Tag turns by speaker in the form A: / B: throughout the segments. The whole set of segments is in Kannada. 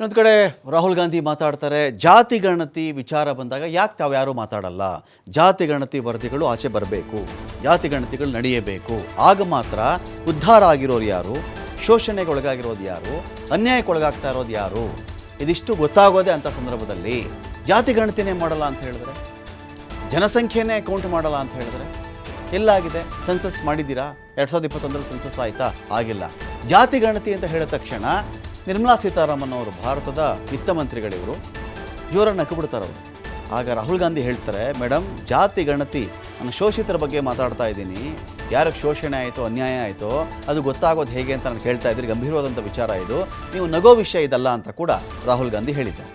A: ಇನ್ನೊಂದು ಕಡೆ ರಾಹುಲ್ ಗಾಂಧಿ ಮಾತಾಡ್ತಾರೆ, ಜಾತಿ ಗಣತಿ ವಿಚಾರ ಬಂದಾಗ ಯಾಕೆ ತಾವು ಯಾರೂ ಮಾತಾಡಲ್ಲ? ಜಾತಿ ಗಣತಿ ವರದಿಗಳು ಆಚೆ ಬರಬೇಕು, ಜಾತಿ ಗಣತಿಗಳು ನಡೆಯಬೇಕು. ಆಗ ಮಾತ್ರ ಉದ್ಧಾರ ಆಗಿರೋರು ಯಾರು? ಶೋಷಣೆಗೊಳಗಾಗಿರೋದು ಯಾರು? ಅನ್ಯಾಯಕ್ಕೆ ಒಳಗಾಗ್ತಾ ಇರೋದು ಯಾರು? ಇದಿಷ್ಟು ಗೊತ್ತಾಗೋದೇ ಅಂಥ ಸಂದರ್ಭದಲ್ಲಿ ಜಾತಿ ಗಣತಿನೇ ಮಾಡಲ್ಲ ಅಂತ ಹೇಳಿದ್ರೆ? ಜನಸಂಖ್ಯೆನೇ ಕೌಂಟ್ ಮಾಡಲ್ಲ ಅಂತ ಹೇಳಿದ್ರೆ? ಎಲ್ಲಾಗಿದೆ? ಸೆನ್ಸಸ್ ಮಾಡಿದ್ದೀರಾ? ಎರಡು ಸಾವಿರದ ಇಪ್ಪತ್ತೊಂದರಲ್ಲಿ ಸೆನ್ಸಸ್ ಆಯಿತಾ? ಆಗಿಲ್ಲ. ಜಾತಿ ಗಣತಿ ಅಂತ ಹೇಳಿದ ತಕ್ಷಣ ನಿರ್ಮಲಾ ಸೀತಾರಾಮನ್ ಅವರು ಭಾರತದ ವಿತ್ತ ಮಂತ್ರಿಗಳಿವರು ಜೋರಾಗಿ ನಕ್ಕು ಬಿಡ್ತಾರೆ ಅವರು ಆಗ ರಾಹುಲ್ ಗಾಂಧಿ ಹೇಳ್ತಾರೆ ಮೇಡಮ್ ಜಾತಿ ಗಣತಿ ನಾನು ಶೋಷಿತರ ಬಗ್ಗೆ ಮಾತಾಡ್ತಾ ಇದ್ದೀನಿ ಯಾರಿಗೆ ಶೋಷಣೆ ಆಯಿತೋ ಅನ್ಯಾಯ ಆಯಿತೋ ಅದು ಗೊತ್ತಾಗೋದು ಹೇಗೆ ಅಂತ ನಾನು ಕೇಳ್ತಾ ಇದ್ದೀನಿ ಗಂಭೀರವಾದಂಥ ವಿಚಾರ ಇದು ನೀವು ನಗೋ ವಿಷಯ ಇದಲ್ಲ ಅಂತ ಕೂಡ ರಾಹುಲ್ ಗಾಂಧಿ ಹೇಳಿದ್ದಾರೆ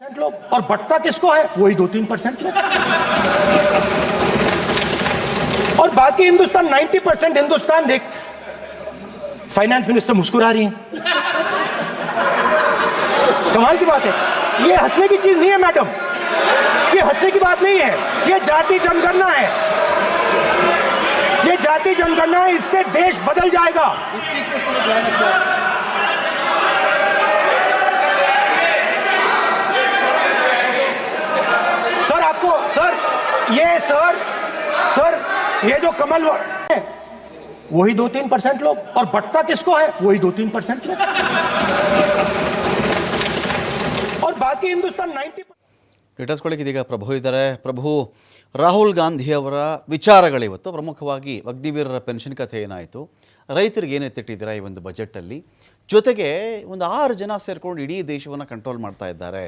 B: परसेंट लोग और बढ़ता किसको है वही दो तीन परसेंट लोग और बाकी हिंदुस्तान 90 परसेंट हिंदुस्तान देख फाइनेंस मिनिस्टर मुस्कुरा रही है कमाल की बात है। ये हंसने की चीज़ नहीं है, मैडम। ये हंसने की बात नहीं है। ये जाति जनगणना है। ये जाति जनगणना है, इससे देश बदल जाएगा। सर, आपको, सर, ये, सर सर, ये जो कमल है वही दो तीन परसेंट लोग और बढ़ता किसको है वही दो तीन परसेंट लोग और बाकी हिंदुस्तान 90
A: ಇಟ್ಟಿಸ್ಕೊಳ್ಳಿಕ್ಕೆ ಇದೀಗ ಪ್ರಭು ಇದ್ದಾರೆ ಪ್ರಭು ರಾಹುಲ್ ಗಾಂಧಿ ಅವರ ವಿಚಾರಗಳಿವತ್ತು ಪ್ರಮುಖವಾಗಿ ಅಗ್ನಿವೀರರ ಪೆನ್ಷನ್ ಕಥೆ ಏನಾಯಿತು ರೈತರಿಗೆ ಏನು ಎತ್ತಿಟ್ಟಿದ್ದೀರಾ ಈ ಒಂದು ಬಜೆಟಲ್ಲಿ ಜೊತೆಗೆ ಒಂದು ಆರು ಜನ ಸೇರ್ಕೊಂಡು ಇಡೀ ದೇಶವನ್ನು ಕಂಟ್ರೋಲ್ ಮಾಡ್ತಾ ಇದ್ದಾರೆ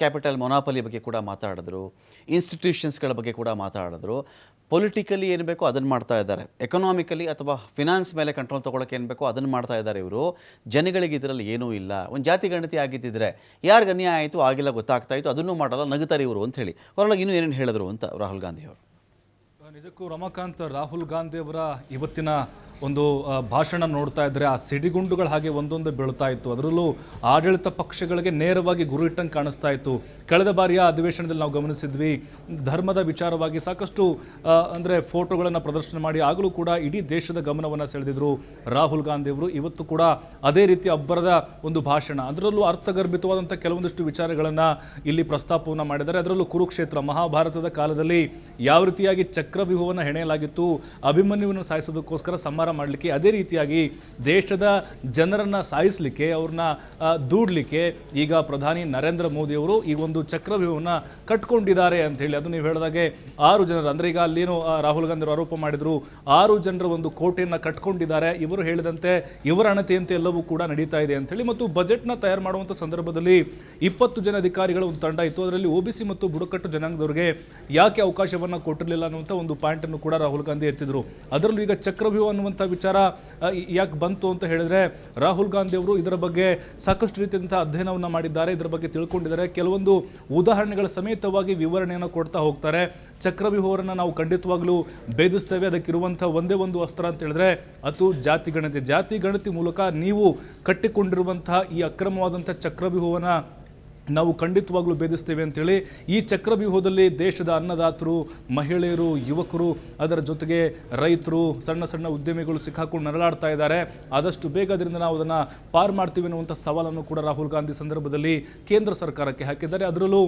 A: ಕ್ಯಾಪಿಟಲ್ ಮೊನಾಪಲಿ ಬಗ್ಗೆ ಕೂಡ ಮಾತಾಡಿದ್ರು ಇನ್ಸ್ಟಿಟ್ಯೂಷನ್ಸ್ಗಳ ಬಗ್ಗೆ ಕೂಡ ಮಾತಾಡಿದ್ರು ಪೊಲಿಟಿಕಲಿ ಏನು ಬೇಕೋ ಅದನ್ನು ಮಾಡ್ತಾ ಇದ್ದಾರೆ. ಎಕನಾಮಿಕಲಿ ಅಥವಾ ಫಿನಾನ್ಸ್ ಮೇಲೆ ಕಂಟ್ರೋಲ್ ತೊಗೊಳಕ್ಕೆ ಏನು ಬೇಕೋ ಅದನ್ನು ಮಾಡ್ತಾ ಇದ್ದಾರೆ ಇವರು. ಜನಗಳಿಗೆ ಇದರಲ್ಲಿ ಏನೂ ಇಲ್ಲ. ಒಂದು ಜಾತಿ ಗಣತಿ ಆಗಿದ್ದಿದ್ರೆ ಯಾರಿಗೆ ಅನ್ಯಾಯ ಆಯಿತು, ಆಗಿಲ್ಲ ಗೊತ್ತಾಗ್ತಾ ಇತ್ತು, ಅದನ್ನೂ ಮಾಡಲ್ಲ, ನಗುತ್ತಾರೆ ಇವರು ಅಂತ ಹೇಳಿ. ಹೊರಗೆ ಇನ್ನೂ ಏನೇನು ಹೇಳಿದ್ರು ಅಂತ ರಾಹುಲ್ ಗಾಂಧಿ ಅವರು.
C: ನಿಜಕ್ಕೂ ರಮಾಕಾಂತ್ ರಾಹುಲ್ ಗಾಂಧಿ ಅವರ ಇವತ್ತಿನ ಒಂದು ಭಾಷಣ ನೋಡ್ತಾ ಇದ್ರೆ ಆ ಸಿಡಿಗುಂಡುಗಳ ಹಾಗೆ ಒಂದೊಂದು ಬೀಳ್ತಾ ಇತ್ತು. ಅದರಲ್ಲೂ ಆಡಳಿತ ಪಕ್ಷಗಳಿಗೆ ನೇರವಾಗಿ ಗುರು ಇಟ್ಟಂಗೆ ಕಾಣಿಸ್ತಾ ಇತ್ತು. ಕಳೆದ ಬಾರಿಯ ಅಧಿವೇಶನದಲ್ಲಿ ನಾವು ಗಮನಿಸಿದ್ವಿ, ಧರ್ಮದ ವಿಚಾರವಾಗಿ ಸಾಕಷ್ಟು ಅಂದರೆ ಫೋಟೋಗಳನ್ನು ಪ್ರದರ್ಶನ ಮಾಡಿ ಆಗಲೂ ಕೂಡ ಇಡೀ ದೇಶದ ಗಮನವನ್ನು ಸೆಳೆದಿದ್ರು. ರಾಹುಲ್ ಗಾಂಧಿ ಅವರು ಇವತ್ತು ಕೂಡ ಅದೇ ರೀತಿ ಅಬ್ಬರದ ಒಂದು ಭಾಷಣ. ಅದರಲ್ಲೂ ಅರ್ಥಗರ್ಭಿತವಾದಂಥ ಕೆಲವೊಂದಿಷ್ಟು ವಿಚಾರಗಳನ್ನು ಇಲ್ಲಿ ಪ್ರಸ್ತಾಪವನ್ನು ಮಾಡಿದ್ದಾರೆ. ಅದರಲ್ಲೂ ಕುರುಕ್ಷೇತ್ರ, ಮಹಾಭಾರತದ ಕಾಲದಲ್ಲಿ ಯಾವ ರೀತಿಯಾಗಿ ಚಕ್ರವ್ಯೂಹವನ್ನು ಹೆಣೆಯಲಾಗಿತ್ತು, ಅಭಿಮನ್ಯುವನ್ನು ಸಾಯಿಸೋದಕ್ಕೋಸ್ಕರ ಸಂಹಾರ ಮಾಡಲಿಕ್ಕೆ ಅದೇ ರೀತಿಯಾಗಿ ದೇಶದ ಜನರನ್ನು ಸಾಯಿಸಲಿಕ್ಕೆ, ಅವ್ರನ್ನ ದೂಡಲಿಕ್ಕೆ ಈಗ ಪ್ರಧಾನಿ ನರೇಂದ್ರ ಮೋದಿ ಅವರು ಈ ಒಂದು ಚಕ್ರವ್ಯೂಹವನ್ನು ಕಟ್ಕೊಂಡಿದ್ದಾರೆ ಅಂತ ಹೇಳಿ. ಅದು ನೀವು ಹೇಳಿದಾಗೆ ಆರು ಜನರು, ಅಂದರೆ ಈಗ ಅಲ್ಲೇನು ರಾಹುಲ್ ಗಾಂಧಿ ಅವರು ಆರೋಪ ಮಾಡಿದ್ರು, ಆರು ಜನರ ಒಂದು ಕೋಟೆಯನ್ನ ಕಟ್ಕೊಂಡಿದ್ದಾರೆ. ಇವರು ಹೇಳಿದಂತೆ ಇವರ ಅಣತಿಯಂತೆ ಎಲ್ಲವೂ ಕೂಡ ನಡೀತಾ ಇದೆ ಅಂತ ಹೇಳಿ. ಮತ್ತು ಬಜೆಟ್ನ ತಯಾರು ಮಾಡುವಂಥ ಸಂದರ್ಭದಲ್ಲಿ ಇಪ್ಪತ್ತು ಜನ ಅಧಿಕಾರಿಗಳ ಒಂದು ತಂಡ ಇತ್ತು. ಅದರಲ್ಲಿ ಒಬಿಸಿ ಮತ್ತು ಬುಡಕಟ್ಟು ಜನಾಂಗದವರಿಗೆ ಯಾಕೆ ಅವಕಾಶವನ್ನ ಕೊಟ್ಟಿರಲಿಲ್ಲ ಅನ್ನುವಂಥ ಒಂದು ಪಾಯಿಂಟ್ ಅನ್ನು ಕೂಡ ರಾಹುಲ್ ಗಾಂಧಿ ಎತ್ತಿದ್ರು. ಅದರಲ್ಲೂ ಈಗ ಚಕ್ರವ್ಯೂಹ ಅನ್ನುವಂಥ ವಿಚಾರ ಯಾಕೆ ಬಂತು ಅಂತ ಹೇಳಿದ್ರೆ, ರಾಹುಲ್ ಗಾಂಧಿ ಅವರು ಇದರ ಬಗ್ಗೆ ಸಾಕಷ್ಟು ರೀತಿಯಂತಹ ಅಧ್ಯಯನವನ್ನು ಮಾಡಿದ್ದಾರೆ. ಇದರ ಬಗ್ಗೆ ತಿಳ್ಕೊಂಡಿದ್ದಾರೆ. ಕೆಲವೊಂದು ಉದಾಹರಣೆಗಳ ಸಮೇತವಾಗಿ ವಿವರಣೆಯನ್ನು ಕೊಡ್ತಾ ಹೋಗ್ತಾರೆ. ಚಕ್ರವ್ಯೂಹವನ್ನು ನಾವು ಖಂಡಿತವಾಗ್ಲೂ ಭೇದಿಸ್ತೇವೆ. ಅದಕ್ಕಿರುವಂಥ ಒಂದೇ ಒಂದು ಅಸ್ತ್ರ ಅಂತ ಹೇಳಿದ್ರೆ, ಅದು ಜಾತಿ ಗಣತಿ. ಜಾತಿ ಗಣತಿ ಮೂಲಕ ನೀವು ಕಟ್ಟಿಕೊಂಡಿರುವಂತಹ ಈ ಅಕ್ರಮವಾದಂಥ ಚಕ್ರವ್ಯೂಹವನ್ನ ನಾವು ಖಂಡಿತವಾಗ್ಲೂ ಭೇದಿಸ್ತೇವೆ ಅಂತೇಳಿ ಈ ಚಕ್ರವ್ಯೂಹದಲ್ಲಿ ದೇಶದ ಅನ್ನದಾತರು ಮಹಿಳೆಯರು ಯುವಕರು ಅದರ ಜೊತೆಗೆ ರೈತರು ಸಣ್ಣ ಸಣ್ಣ ಉದ್ಯಮಿಗಳು ಸಿಕ್ಕಾಕೊಂಡು ನರಳಾಡ್ತಾ ಇದ್ದಾರೆ. ಆದಷ್ಟು ಬೇಗ ಅದರಿಂದ ನಾವು ಅದನ್ನು ಪಾರ್ ಮಾಡ್ತೀವಿ ಅನ್ನುವಂಥ ಸವಾಲನ್ನು ಕೂಡ ರಾಹುಲ್ ಗಾಂಧಿ ಸಂದರ್ಭದಲ್ಲಿ ಕೇಂದ್ರ ಸರ್ಕಾರಕ್ಕೆ ಹಾಕಿದ್ದಾರೆ. ಅದರಲ್ಲೂ.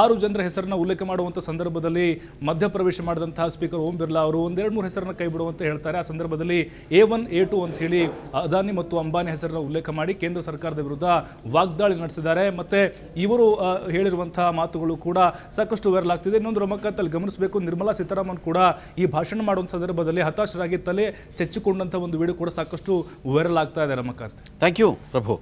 C: ಆರು ಜನರ ಹೆಸರನ್ನ ಉಲ್ಲೇಖ ಮಾಡುವಂಥ ಸಂದರ್ಭದಲ್ಲಿ ಮಧ್ಯಪ್ರವೇಶ ಮಾಡಿದಂತಹ ಸ್ಪೀಕರ್ ಓಂ ಬಿರ್ಲಾ ಅವರು ಒಂದೆರಡು ಮೂರು ಹೆಸರನ್ನ ಕೈ ಬಿಡುವಂತ ಹೇಳ್ತಾರೆ. ಆ ಸಂದರ್ಭದಲ್ಲಿ ಎ ಒನ್ ಎ ಟು ಅಂತ ಹೇಳಿ ಅದಾನಿ ಮತ್ತು ಅಂಬಾನಿ ಹೆಸರನ್ನ ಉಲ್ಲೇಖ ಮಾಡಿ ಕೇಂದ್ರ ಸರ್ಕಾರದ ವಿರುದ್ಧ ವಾಗ್ದಾಳಿ ನಡೆಸಿದ್ದಾರೆ. ಮತ್ತೆ ಇವರು ಹೇಳಿರುವಂತಹ ಮಾತುಗಳು ಕೂಡ ಸಾಕಷ್ಟು ವೈರಲ್ ಆಗ್ತಿದೆ. ಇನ್ನೊಂದು ರಮಕ್ಕಲ್ಲಿ ಗಮನಿಸಬೇಕು. ನಿರ್ಮಲಾ ಸೀತಾರಾಮನ್ ಕೂಡ ಈ ಭಾಷಣ ಮಾಡುವಂಥ ಸಂದರ್ಭದಲ್ಲಿ ಹತಾಶರಾಗಿ ತಲೆ ಚೆಚ್ಚಿಕೊಂಡಂಥ ಒಂದು ವಿಡಿಯೋ ಕೂಡ ಸಾಕಷ್ಟು ವೈರಲ್ ಆಗ್ತಾ ಇದೆ ರಮಕಾಂತ್
A: ಥ್ಯಾಂಕ್ ಯು ಪ್ರಭು